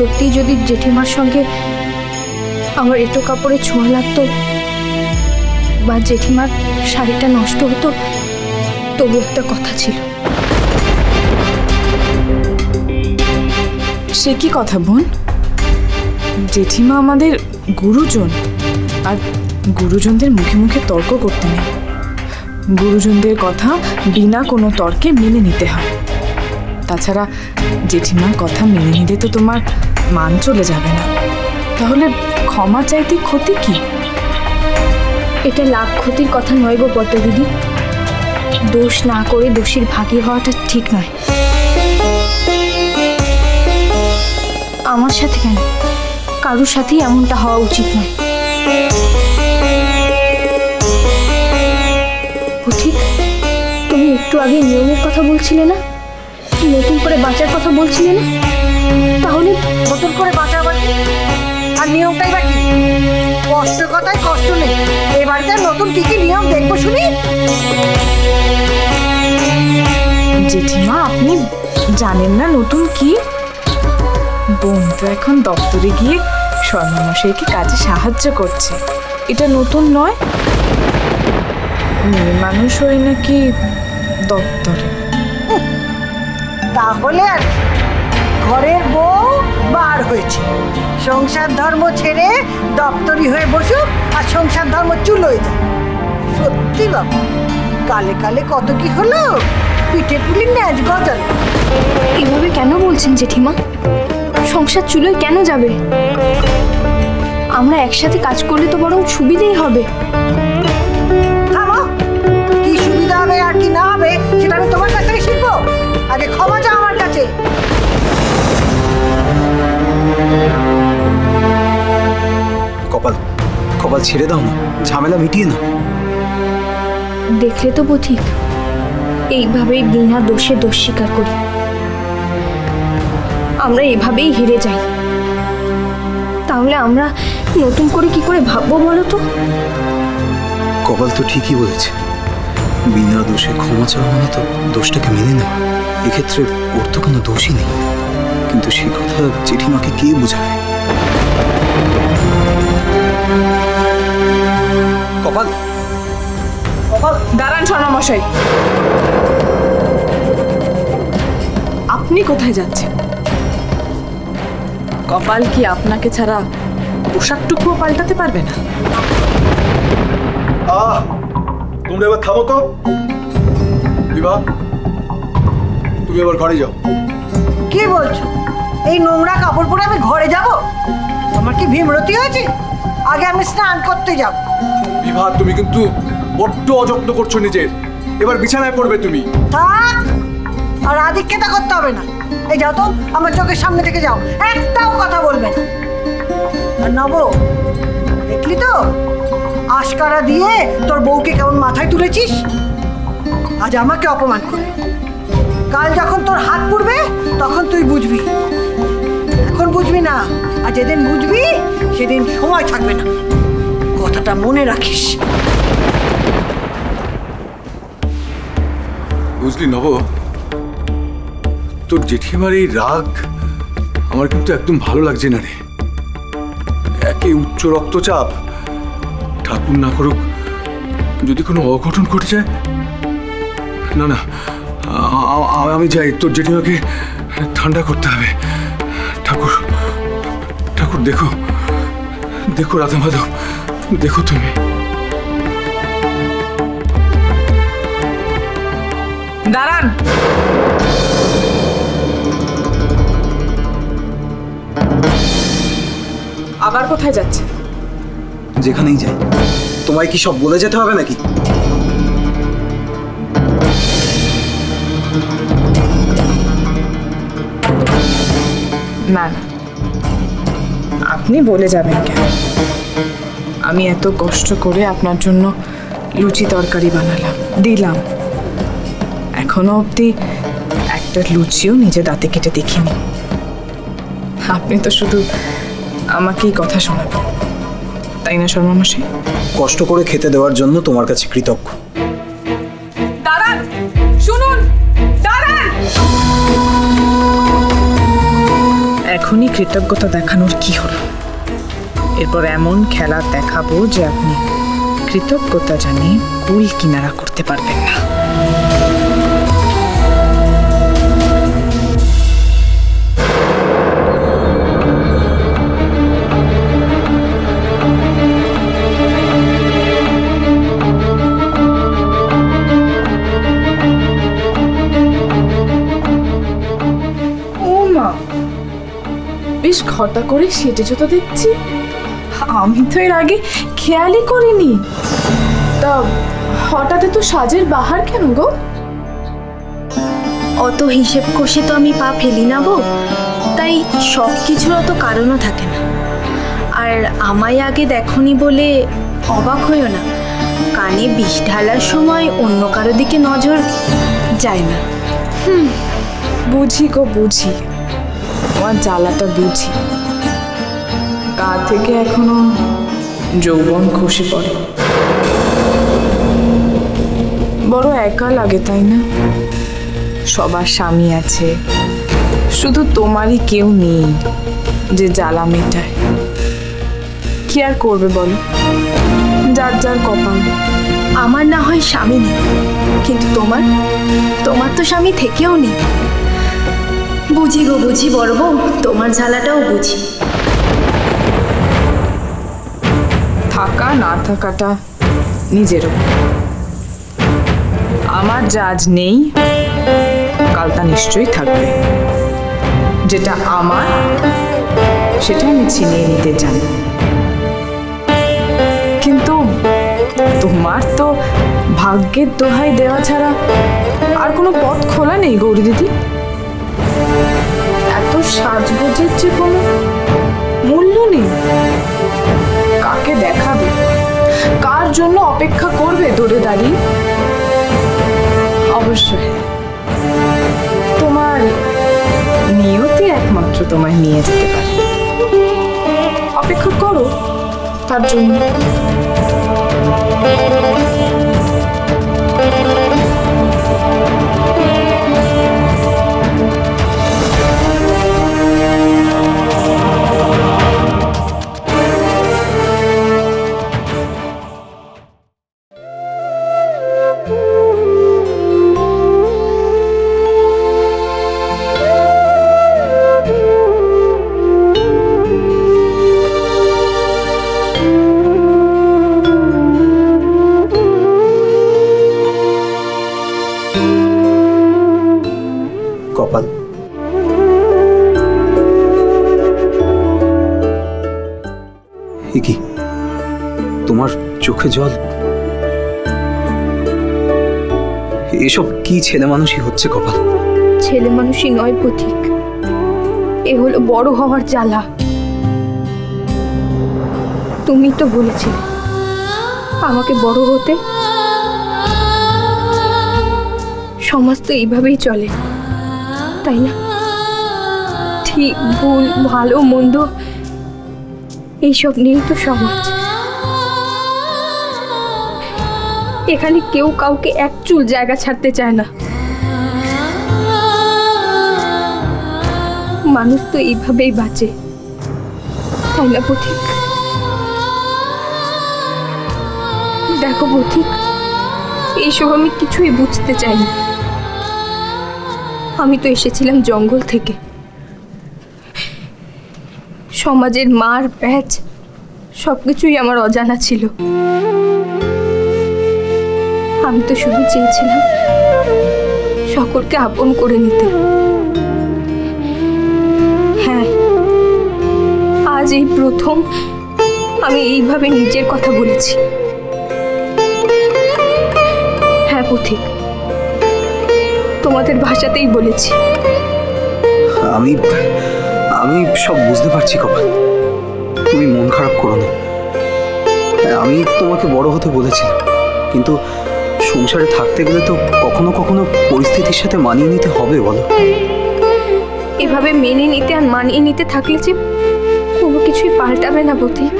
সত্যি যদি জেঠিমার সঙ্গে আমার এটো কাপড়ে ছোঁয়া লাগতো বা জেঠিমার শাড়িটা নষ্ট হতো, তবু একটা কথা ছিল। সে কি কথা, বোন? জেঠিমা আমাদের গুরুজন, আর গুরুজনদের মুখে মুখে তর্ক করতে নেই। গুরুজনদের কথা বিনা কোনো তর্কে মেনে নিতে হয়। তাছাড়া জেঠিমার কথা মেনে নিতে তো তোমার মান চলে যাবে না। তাহলে ক্ষমা চাইতে ক্ষতি কি? এটা লাভ ক্ষতির কথা নয় গো পদ্মা দিদি। দোষ না করে দোষীর ভাগী হওয়াটা ঠিক নয়। আমার সাথে কেন? কারোর সাথেই এমনটা হওয়া উচিত নয়। তুমি একটু আগে নিয়মের কথা বলছিলে না? নতুন করে বাঁচার কথা বলছিলে না? তাহলে নতুন করে বাঁচাবার? আর নিয়মটাই বা কি? কষ্ট কথায় কষ্ট নেই। এই বাড়িতে নতুন কি কি নিয়ম দেখব শুনি? জেঠিমা আপনি জানেন না নতুন কি? বোন তো এখন দপ্তরে গিয়ে স্বর্ণমশাইকে কাজে সাহায্য করছে। এটা নতুন নয়? মেয়ে মানুষ হয়ে নাকি দপ্তরে? তাহলে আর কি? ঘরের বউ বার হয়েছে। সংসার ধর্ম ছেড়ে দপ্তরি হয়ে বসুক আর সংসার ধর্ম চুলোয় যায় সত্যি বাবা, কালে কালে কত কি হলো? পিঠে পুলি ন্যাচ গজাল। এভাবে কেন বলছেন জেঠিমা? সংসার চুলোয় কেন যাবে? আমরা একসাথে কাজ করলে তো বরং সুবিধেই হবে। কপাল ছেড়ে দাও না ঝামেলা মিটিয়ে না দেখলে তো পথিক এইভাবেই বিনা দোষে দোষ স্বীকার করি। আমরা এভাবেই হেরে যাই। তাহলে আমরা নতুন করে কি করে ভাববো বলো তো? কপাল তো ঠিকই বলেছে। বিনা দোষে ক্ষমা চাওয়া মানে তো দোষটাকে মেনে নেওয়া। এক্ষেত্রে ওর তো কোনো দোষই নেই। কিন্তু সে কথা জেঠিমাকে কে বোঝাবে? কপাল। কপাল। দাঁড়ান স্বর্ণমশাই আপনি কোথায় যাচ্ছেন? কপাল কি আপনাকে ছাড়া পোশাকটুকুও পাল্টাতে পারবে না? আহ তোমরা এবার থামো তো। বিভা তুমি এবার ঘরে যাও। কি বলছো? এই নোংরা কাপড় পরে আমি ঘরে যাব? আমার কি ভীমরতি হয়েছে? আগে আমি স্নান করতে যাব। বিভা তুমি কিন্তু বড্ড অযত্ন করছ নিজের। এবার বিছানায় পড়বে তুমি। থাক, আর আদিক্ষেতা করতে হবে না। এই যাও তো, আমার চোখের সামনে থেকে যাও। একটাও কথা বলবে না। আর নব, দেখলি তো? আশকারা দিয়ে তোর বউকে কেমন মাথায় তুলেছিস? আজ আমাকে অপমান করে। কাল যখন তোর হাত পুড়বে, তখন তুই বুঝবি। এখন বুঝবি না, আর যেদিন বুঝবি, সেদিন সময় থাকবে না। কথাটা মনে রাখিস। বুঝলি নব, তোর জেঠিমার এই রাগ আমার কিন্তু একদম ভালো লাগছে না রে। একে উচ্চ রক্তচাপ, ঠাকুর না করুক যদি কোনো অঘটন ঘটে যায়। না না আমি যাই, তোর জেঠিমাকে ঠান্ডা করতে হবে। ঠাকুর ঠাকুর দেখো দেখো রাধা মাধব। দেখো তুমি। দাঁড়ান। আবার কোথায় যাচ্ছে? যেখানেই যাই। তোমায় কি সব বলে যেতে হবে নাকি? না আপনি বলে যাবেন কেন? আমি এত কষ্ট করে আপনার জন্য লুচি তরকারি বানালাম দিলাম। এখনও অবধি একটা লুচিও নিজে দাঁতে কেটে দেখিনি। আপনি তো শুধু আমাকেই কথা শোনাবেন তাই না শর্মামশাই কষ্ট করে খেতে দেওয়ার জন্য তোমার কাছে কৃতজ্ঞ। দাঁড়ান শুনুন দাঁড়ান। এখনই কৃতজ্ঞতা দেখানোর কি হলো? এরপর এমন খেলা দেখাবো যে আপনি কৃতজ্ঞতা জানিয়ে কুল কিনারা করতে পারবেন না। বেশ ঘটা করে সেটেছো তো দেখছি। আমি তো এর আগে খেয়ালই করিনি। তা হঠাৎ তো সাজের বাহার কেন গো? অত হিসেব কষে তো আমি পা ফেলি না বউ। তাই সব কিছুর অত কারণও থাকে না। আর আমায় আগে দেখনি বলে অবাক হইও না। কানে বিষ ঢালার সময় অন্য কারও দিকে নজর যায় না। হুম বুঝি গো বুঝি। আমার জ্বালাটা বুঝি। গা থেকে এখনও যৌবন খসে পড়ে। বড় একা লাগে, তাই না? সবার স্বামী আছে, শুধু তোমারই কেউ নেই যে জ্বালা মেটায়। কি আর করবে বলো? যার যার কপাল। আমার না হয় স্বামী নেই, কিন্তু তোমার? তোমার তো স্বামী থেকেও নেই। বুঝি গো, বুঝি বড় বউ, তোমার ঝালাটাও বুঝি। থাকা না থাকাটা নিজের আমার যা আজ নেই কাল তা নিশ্চয়ই থাকবে। যেটা আমার, সেটা আমি ছিনিয়ে নিতে জানি কিন্তু তোমার তো ভাগ্যের দোহাই দেওয়া ছাড়া আর কোনো পথ খোলা নেই, গৌরী দিদি। এত সাজগোজের যে কোনো মূল্য নেই। কার জন্য অপেক্ষা করবে দূরে দাঁড়িয়ে অবশ্যই। তোমার নিয়তি একমাত্র তোমায় নিয়ে যেতে পারে। অপেক্ষা করো, তার জন্য। কি? তোমার চোখে জল? এসব কি ছেলে মানুষই হচ্ছে কপাল? ছেলে মানুষই নয় পথিক। এ হলো বড় হওয়ার জ্বালা। তুমি তো বলেছিলে, আমাকে বড় হতে। সমাজ তো এইভাবেই চলে, তাই না? ঠিক, ভুল, ভালো, মন্দ এইসব নিয়েই তো সমাজ। এখানে কেউ কাউকে এক চুল জায়গা ছাড়তে চায় না। মানুষ তো এইভাবেই বাঁচে। তাই না পথিক? দেখো পথিক, এইসব আমি কিছুই বুঝতে চাইনি। আমি তো এসেছিলাম জঙ্গল থেকে। সমাজের মার প্যাচ সব কিছুই আমার অজানা ছিল। আমি তো শুধু চেয়েছিলাম সকলকে আপন করে নিতে। হ্যাঁ আজ এই প্রথম আমি এইভাবে নিজের কথা বলেছি। হ্যাঁ পথিক, তোমাদের ভাষাতেই বলেছি। আমি আমি সব বুঝতে পারছি কপাল। তুমি মন খারাপ করো না। আমি তোমাকে বড় হতে বলেছিলাম, কিন্তু সংসারে থাকতে গেলে তো কখনো কখনো পরিস্থিতির সাথে মানিয়ে নিতে হবে, বলো। এভাবে মেনে নিতে আর মানিয়ে নিতে থাকলে যে কোনো কিছুই পাল্টাবে না পথিক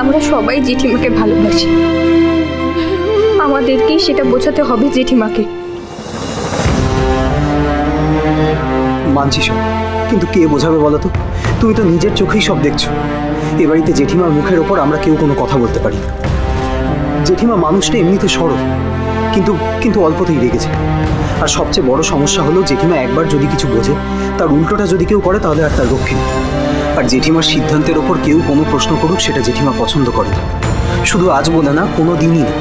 আমরা সবাই জেঠিমাকে ভালোবাসি। আমাদেরকেই সেটা বোঝাতে হবে জেঠিমাকে। মানছি সব কিন্তু কে বোঝাবে বলো তো? তুমি তো নিজের চোখেই সব দেখছ। এ বাড়িতে জেঠিমার মুখের ওপর আমরা কেউ কোনো কথা বলতে পারি জেঠিমা মানুষটা এমনিতে সরল, কিন্তু কিন্তু অল্পতেই রেগেছে আর সবচেয়ে বড় সমস্যা হলো জেঠিমা একবার যদি কিছু বোঝে, তার উল্টোটা যদি কেউ করে, তাহলে আর তার রক্ষে আর জেঠিমার সিদ্ধান্তের ওপর কেউ কোনো প্রশ্ন করুক, সেটা জেঠিমা পছন্দ করে না। শুধু আজ বলে না, কোনো দিনই না।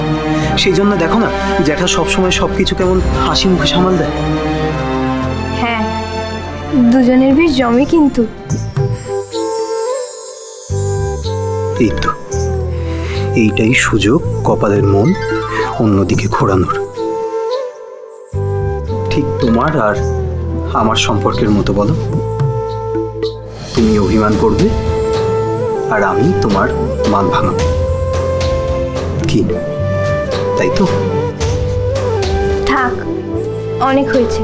সেই জন্য দেখো না, জ্যাঠা সবসময় সব কিছু কেমন হাসি মুখে সামাল দেয়। দুজনের বেশ জমে কিন্তু। এই তো। এইটাই সুযোগ কপালের মন অন্যদিকে ঘোরানোর। ঠিক তোমার আর আমার সম্পর্কের মতো বলো। তুমি অভিমান করবে আর আমি তোমার মান ভাঙাবো। কি? তাই তো? থাক অনেক হয়েছে।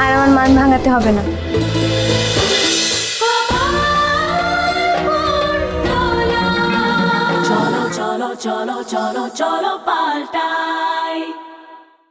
আর আমার মান ভাঙাতে হবে না। চলো চলো চলো চলো পাল্টা।